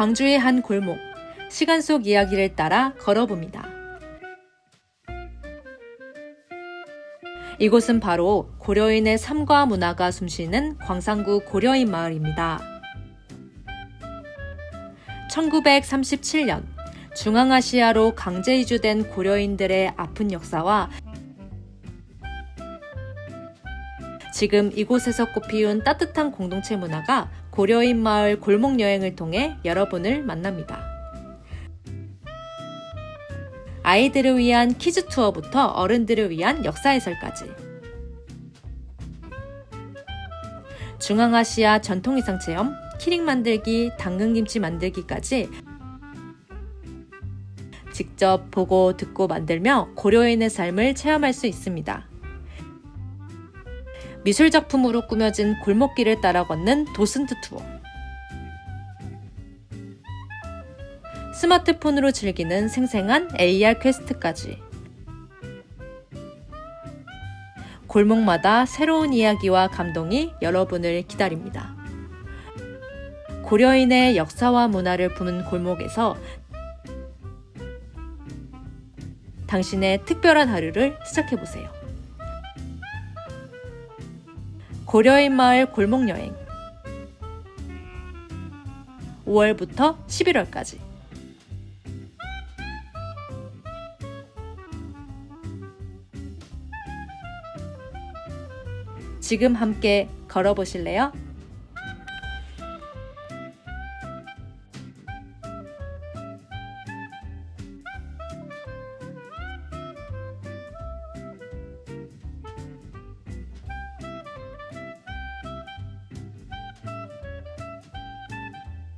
광주의 한 골목, 시간 속 이야기를 따라 걸어봅니다. 이곳은 바로 고려인의 삶과 문화가 숨쉬는 광산구 고려인 마을입니다. 1937년 중앙아시아로 강제 이주된 고려인들의 아픈 역사와 지금 이곳에서 꽃피운 따뜻한 공동체 문화가 고려인 마을 골목 여행을 통해 여러분을 만납니다. 아이들을 위한 키즈 투어부터 어른들을 위한 역사 해설까지. 중앙아시아 전통 의상 체험, 키링 만들기, 당근김치 만들기까지 직접 보고 듣고 만들며 고려인의 삶을 체험할 수 있습니다. 미술 작품으로 꾸며진 골목길을 따라 걷는 도슨트 투어. 스마트폰으로 즐기는 생생한 AR 퀘스트까지. 골목마다 새로운 이야기와 감동이 여러분을 기다립니다. 고려인의 역사와 문화를 품은 골목에서 당신의 특별한 하루를 시작해보세요. 고려인 마을 골목 여행 5월부터 11월까지 지금 함께 걸어보실래요?